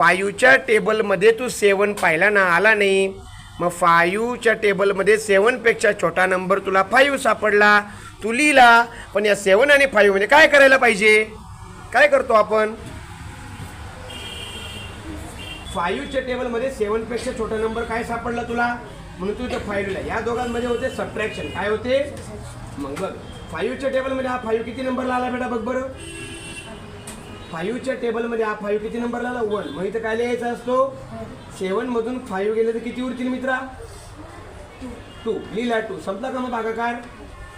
फायूच्या टेबलमध्ये तू सेवन पाहिला ना आला नाही. मग फायूच्या टेबलमध्ये सेवनपेक्षा छोटा नंबर तुला फाईव्ह सापडला. तू लिहिला पण या सेवन आणि फायू म्हणजे काय करायला पाहिजे? काय करतो आपण? फायूच्या टेबलमध्ये सेवनपेक्षा छोटा नंबर काय सापडला तुला? म्हणून तू इथं फाईव्ह लिहिला. या दोघांमध्ये होते सबट्रॅक्शन काय होते? मग बघ फाईव्हच्या टेबलमध्ये हा फाईव्ह किती नंबरला आला बेटा? बघ बरं. फाईव्हच्या टेबलमध्ये हा फाईव्ह किती नंबरला आला वन. मग इथं काय लिहायचा असतो? सेवन मधून फाईव्ह गेले तर किती उरतील मित्रा? टू. लिहिला टू. संपला का मग भागाकार?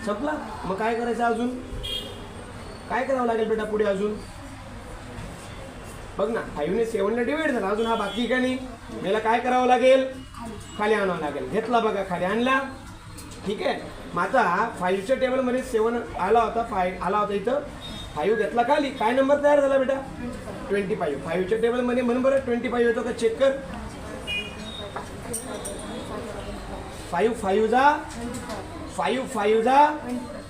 संपला. मग काय करायचं अजून? काय करावं लागेल बेटा पुढे अजून? बघ ना फाईव्हने सेवनला डिवाइड झाला. अजून हा बाकी का नाही? याला काय करावं लागेल? खाली आणावं लागेल. घेतला बघा खाली आणला. ठीक आहे. मग आता फाईव्हच्या टेबलमध्ये सेवन आला होता फाय आला होता इथं. फाईव्ह घेतला खाली काय नंबर तयार झाला बेटा. ट्वेंटी फाईव्ह फाईव्हच्या टेबलमध्ये म्हणून बरं ट्वेंटी फाईव्ह येतो का? चेक कर. फाईव्ह फाईव्ह जा. फाईव्ह फाईव्ह जा.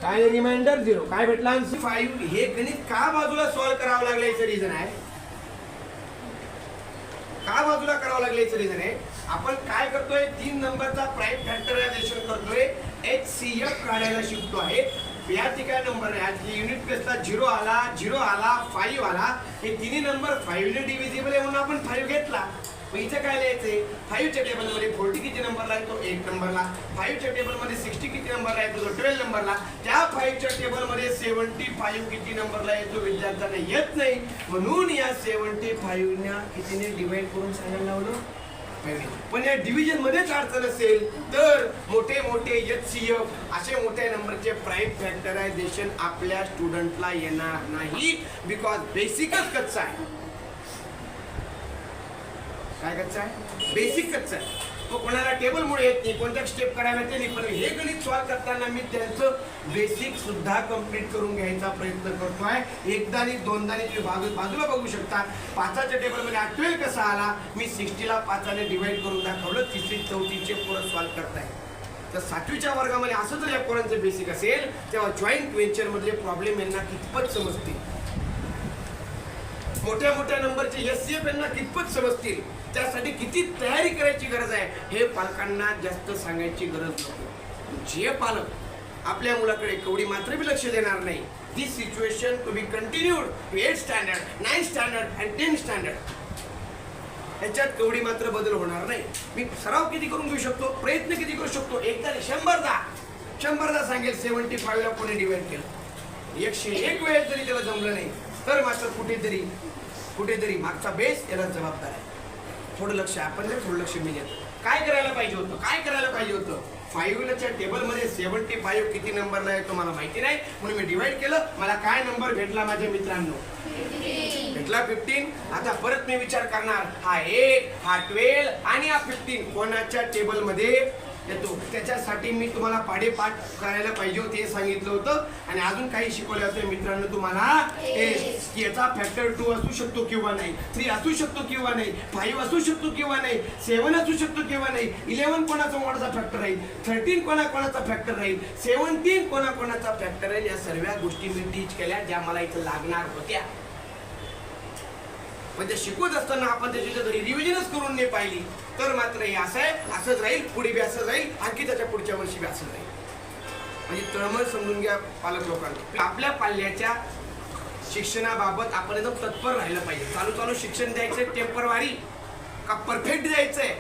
काय रिमाइंडर झिरो काय भेटला फाईव्ह हे गणित का बाजूला सॉल्व्ह करावं लागलं याचं रिझन आहे? का बाजूला करावं लागलं याचं रिझन आहे? आपण काय करतोय? तीन नंबरचा प्राईम फॅक्टरायझेशन करतोय. एच सी एफ काढायला शिकतो आहे. या ठिकाणी नंबर आहे. युनिट टेस्टला झिरो आला झिरो आला फाईव्ह आला. हे तिन्ही नंबर फाईव्हने डिव्हिजिबल आहे म्हणून आपण फाईव्ह घेतला. मग इथे काय लिहायचंय? फाईव्हच्या टेबलमध्ये फोर्टी किती नंबरला आहे तो एक नंबरला फाईव्हच्या टेबलमध्ये सिक्स्टी किती नंबरला येतो? तो ट्वेल्व नंबरला त्या फाईव्हच्या टेबलमध्ये सेवन्टी फाईव्ह किती नंबरला येतो? विद्यार्थ्यांना येत नाही. म्हणून या सेवन्टी फाईव्हना कितीने डिवाइड करून सांगायला लावलं? पण या डिव्हिजन मध्येच अडचण असेल तर मोठे मोठे एच सी एफ असे मोठ्या नंबरचे प्राईम फॅक्टरायझेशन आपल्या स्टुडंटला येणार नाही बिकॉज बेसिकच कच्चा आहे. काय कच्चा आहे? बेसिक कच्चा आहे. तो कोणाला टेबल मुळे येत नाही कोणत्या स्टेप करायला ते नाही. पण हे गणित सॉल्व करताना मी त्यांचं बेसिक सुद्धा कंप्लीट करून घ्यायचा प्रयत्न करतो एकदा एकदानी दोनदा तुम्ही बाजू बाजूला बघू शकता. पाचाच्या टेबलमध्ये हा ट्वेल्व कसा आला? मी सिक्स्टीला पाचाने डिवाइड करून दाखवलं. तिसरी चौथीचे पोरं सॉल्व करताय तर सातवीच्या वर्गामध्ये असं जर या पोरांचं बेसिक असेल तेव्हा जॉईंट व्हेंचरमधले प्रॉब्लेम यांना कितपत समजतील? मोठ्या मोठ्या नंबरचे एस सी एफ यांना कितपत समजतील? त्यासाठी किती तयारी करायची गरज आहे? हे पालकांना जास्त सांगायची गरज नको. जे पालक आपल्या मुलाकडे कवडी मात्र बी लक्ष देणार नाही this situation to be continued to eight standard nine standard and ten standard ह्याच्यात कवडी मात्र बदल होणार नाही. मी सराव किती करून घेऊ शकतो? प्रयत्न किती करू शकतो? एकदा शंभरदा शंभरदा सांगेल सेव्हन्टी फाईव्हला कोणी डिवाइड केलं. एकशे एक वेळेस जरी त्याला जमलं नाही तर मात्र कुठेतरी कुठेतरी मागचा बेस याला जबाबदार आहे. थोडं लक्ष आपण नाही थोडं लक्ष मी काय करायला पाहिजे होतं? काय करायला पाहिजे होतं? फाईव्हच्या टेबलमध्ये सेव्हन्टी फाईव्ह किती नंबरला आहे तो मला माहिती नाही. म्हणून मी डिवाइड केलं. मला काय नंबर भेटला माझ्या मित्रांनो? भेटला फिफ्टीन आता परत मी विचार करणार. हा एट हा ट्वेल्व आणि हा फिफ्टीन कोणाच्या टेबलमध्ये येतो. त्याच्यासाठी मी तुम्हाला पाडेपाठ करायला पाहिजे होते हे सांगितलं होतं. आणि अजून काही शिकवलं होतं मित्रांनो तुम्हाला. याचा फॅक्टर टू असू शकतो किंवा नाही थ्री असू शकतो किंवा नाही फाईव्ह असू शकतो किंवा नाही सेवन असू शकतो किंवा नाही इलेव्हन कोणाचा कोणाचा फॅक्टर राहील थर्टीन कोणाकोणाचा फॅक्टर राहील सेवन्टीन कोणाकोणाचा फॅक्टर राहील या सर्व गोष्टी मी टीच केल्या ज्या मला इथं लागणार होत्या. पण ते शिकवत असताना आपण त्याची जर रिव्हिजनच करून नाही पाहिली तर मात्र हे असं आहे असंच राहील पुढे बी असंच राहील आणखी त्याच्या पुढच्या वर्षी बी असं राहील. म्हणजे तळमळ समजून घ्या पालक लोकांना. आपल्या पाल्याच्या शिक्षणाबाबत आपण एकदम तत्पर राहिलं पाहिजे. चालू चालू शिक्षण द्यायचं टेम्परवारी का परफेक्ट द्यायचंय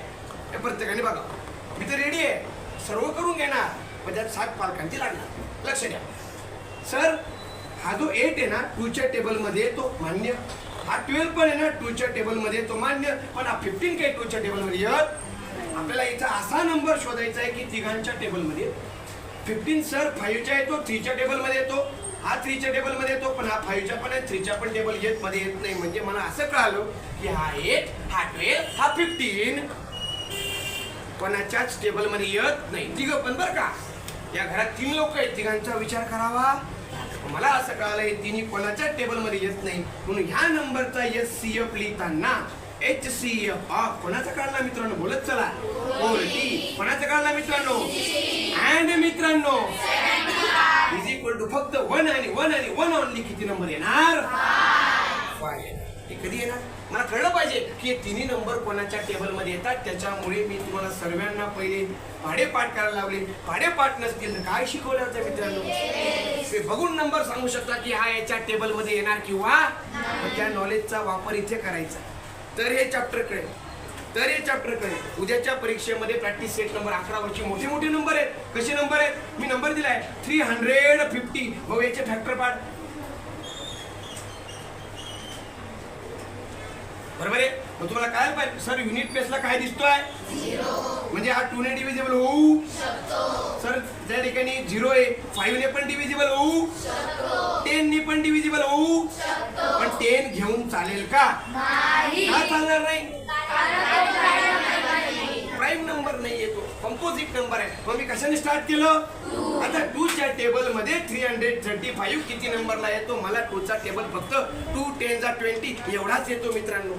हे प्रत्येकाने बघा. मी तर रेडी आहे. सर्व करून घेणार पण त्यात सात पालकांची लागणार. लक्ष द्या. सर हा जो एट आहे ना टूच्या टेबलमध्ये तो मान्य हा ट्वेल्व पण आहे ना टूच्या टेबलमध्ये तो मान्य पण हा फिफ्टीन काय टूच्या टेबलमध्ये? येत आपल्याला इथं असा नंबर शोधायचा आहे की तिघांच्या टेबलमध्ये. फिफ्टीन सर फाईव्हच्या येतो थ्रीच्या टेबलमध्ये येतो. हा थ्रीच्या टेबलमध्ये येतो पण हा फाईव्हच्या पण आहे थ्रीच्या पण टेबल येत मध्ये येत नाही. म्हणजे मला असं कळालं की हा एट हा ट्वेल्व हा फिफ्टीन कोणाच्याच टेबलमध्ये येत नाही. तिघ पण बरं का? या घरात तीन लोक आहेत. तिघांचा विचार करावा. मला असं कळालंय तिन्ही कोणाच्या टेबलमध्ये येत नाही म्हणून ह्या नंबरचा एस सी एफ लिहिताना एच सी एफ ऑफ कोणाचा काढला मित्रांनो बोलत चला टी कोणाचा काढला मित्रांनो अँड मित्रांनो इज इक्वल टू फक्त वन आणि वन आणि वन ऑनली किती नंबर येणार फाय हे कधी येणार मला कळलं पाहिजे की हे तिन्ही नंबर कोणाच्या टेबलमध्ये येतात. त्याच्यामुळे मी तुम्हाला सर्वांना पहिले भाडेपाठ करायला लावले. पाढेपाठ नसतील तर काय शिकवलं होतं मित्रांनो? बघून नंबर सांगू शकता की हा याच्या टेबलमध्ये येणार किंवा त्या नॉलेजचा वापर इथे करायचा. तर हे चॅप्टर कळेल तर हे चॅप्टर कळेल उद्याच्या परीक्षेमध्ये प्रॅक्टिस सेट नंबर अकरा वरची मोठे मोठे नंबर आहेत. कसे नंबर आहेत? मी नंबर दिलाय. थ्री हंड्रेड फिफ्टी याचे फॅक्टर पार्ट बरोबर आहे? मग तुम्हाला काय पाहिजे? सर युनिट बेसला काय दिसतोय? म्हणजे हा टू ने डिव्हिजिबल होऊ? सर त्या ठिकाणी झिरो आहे फाईव्ह ने पण डिव्हिजिबल होऊ? टेन ने पण डिव्हिजिबल होऊ? पण टेन घेऊन चालेल का? का चालणार नाही? प्राईम नंबर नाही. येतो कंपोजिट नंबर आहे. मग मी कशाने स्टार्ट केलं? आता टू च्या टेबलमध्ये थ्री हंड्रेड थर्टी फाईव्ह किती नंबरला येतो मला टू चा टेबल फक्त टू टेन जा ट्वेंटी एवढाच येतो मित्रांनो.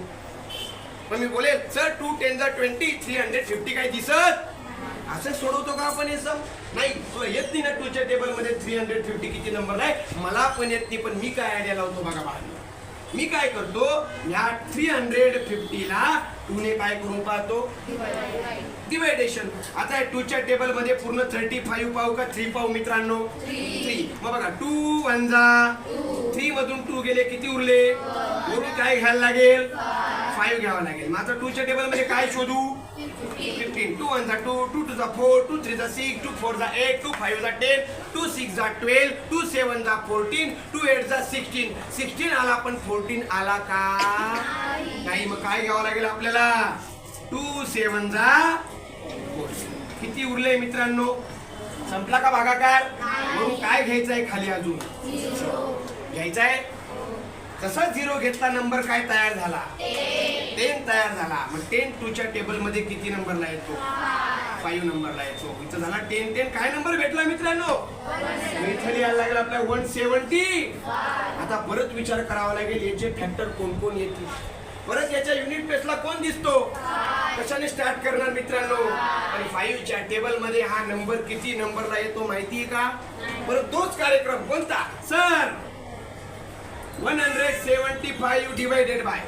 पण मी बोलेल सर टू टेन जा ट्वेंटी थ्री हंड्रेड फिफ्टी काय दिसत? असं सोडवतो का आपण हे सर नाही तुला येत नाही ना टूच्या टेबलमध्ये थ्री हंड्रेड फिफ्टी किती नंबर आहे? मला पण येत नाही पण मी काय आयडिया लावतो बघा बाहेर मी काय करतो? या थ्री हंड्रेड फिफ्टीला टूने काय करून पाहतो. डिवायडेशन आता या टूच्या टेबलमध्ये पूर्ण थर्टी फाईव्ह पाहू का? थ्री पाहू मित्रांनो. थ्री मग बघा टू वन जा. थ्री मधून टू गेले किती उरले? वरून काय घ्यायला लागेल? फाईव्ह घ्यावं लागेल. आता टूच्या टेबलमध्ये काय शोधू? फिफ्टीन टू वन जा टू टू टू जा फोर टू थ्री जा सिक्स टू फोर जा एट टू फाईव्ह जा टेन टू सिक्स जा ट्वेल्व टू सेवन जा फोर्टीन टू एट जा सिक्स्टीन सिक्स्टीन आला पण फोर्टीन आला का? नाही मग काय घ्यावं लागेल आपल्याला? टू सेवन जा 14. किती उरले मित्रांनो? संपला का भागाकार? म्हणून काय घ्यायचंय खाली अजून? घ्यायचंय? कसा झिरो घेतला नंबर काय तयार झाला? टेन तयार झाला. मग टेन टूच्या टेबलमध्ये किती नंबरला येतो? फाईव्ह नंबरला येतो. इथं झाला टेन टेन. काय नंबर भेटला मित्रांनो? इथं यायला लागेल आपल्या वन सेवन्टी. आता परत विचार करावा लागेल याचे फॅक्टर कोण कोण येतील? परत याच्या युनिट टेस्टला कोण दिसतो? कशाने स्टार्ट करणार मित्रांनो? आणि फाईव्हच्या टेबलमध्ये हा नंबर किती नंबरला येतो माहिती आहे का? परत तोच कार्यक्रम कोणता? Sir one hundred seventy five divided by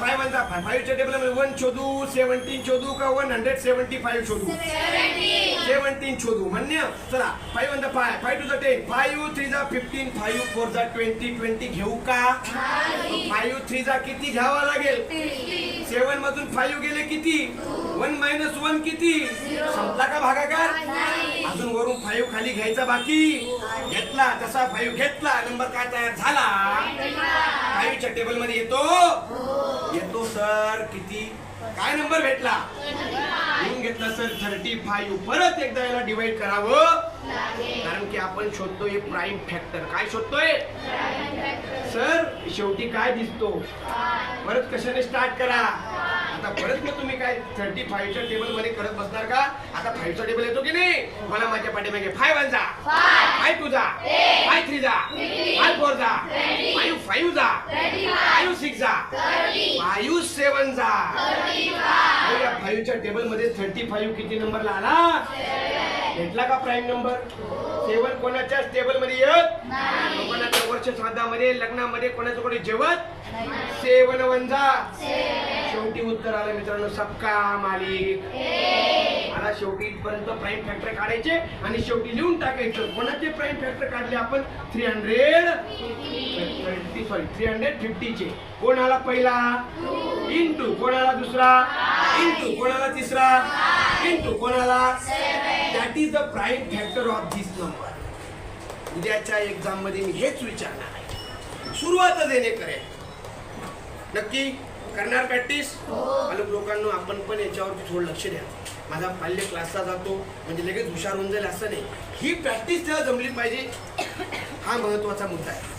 five one five फाईव्हच्या टेबलमध्ये वन शोधू सेवन्टीन शोधू का वन हंड्रेड सेवन्टी फाईव्ह शोधू सेवन्टीन शोधू म्हणणे चला five one five five two the ten five three जा फिफ्टीन फाईव्ह फोर जा ट्वेंटी ट्वेंटी घेऊ का फाईव्ह थ्री जा किती घ्यावा लागेल सेवन मधून फाईव्ह गेले किती वन मायनस वन किती संपला का भागाकार अजून वरून फाईव्ह खाली घ्यायचा बाकी. घेतला तसा फाईव्ह घेतला नंबर काय तयार झाला? फाईव्हच्या टेबलमध्ये येतो. येतो सर. किती? काय नंबर भेटला? घेऊन घेतला सर. थर्टी फाईव्ह परत एकदा याला डिवाइड करावं. कारण की आपण शोधतोय प्राईम फॅक्टर काय शोधतोय? सर शेवटी काय दिसतो? परत कशाने स्टार्ट करा? आता परत मग तुम्ही काय थर्टी फाईव्हच्या टेबलमध्ये करत बसणार का? आता फाईव्हचा टेबल येतो की नाही? मला माझ्या पाठीमागे फाय वन जा फाय टू जा. फाय थ्री जा. फाय फोर जा. फाईव्ह फाईव्ह जा. फाईव्ह सिक्स जा. फाईव्ह सेवन जा. या फाईव्हच्या टेबलमध्ये थर्टी फाईव्ह किती नंबरला आला? भेटला का प्राईम नंबर सेवन कोणाच्या टेबलमध्ये येत कोणाच्या वर्ष श्राद्धामध्ये लग्नामध्ये कोणाच्या कोणी जेवत? सेवन वन जा. शेवटी उत्तर आलं मित्रांनो सबका मालिक. मला शेवटी इथपर्यंत प्राईम फॅक्टर काढायचे आणि शेवटी लिहून टाकायचं. कोणाचे प्राईम फॅक्टर काढले आपण? Three hundred sorry three hundred फिफ्टीचे कोणाला पहिला? इंटू कोणाला दुसरा? इंटू कोणाला तिसरा? इंटू कोणाला? That is the prime factor of this number उद्याच्या एक्झाममध्ये मी हेच विचारणार आहे. सुरुवात देणे करेल नक्की? करणार प्रॅक्टिस पालक लोकांना आपण पण याच्यावरती थोडं लक्ष द्या. माझा पाल्य क्लासला जातो म्हणजे लगेच हुशार होऊन जाईल असं नाही. ही प्रॅक्टिस तेव्हा जमली पाहिजे हा महत्त्वाचा मुद्दा आहे.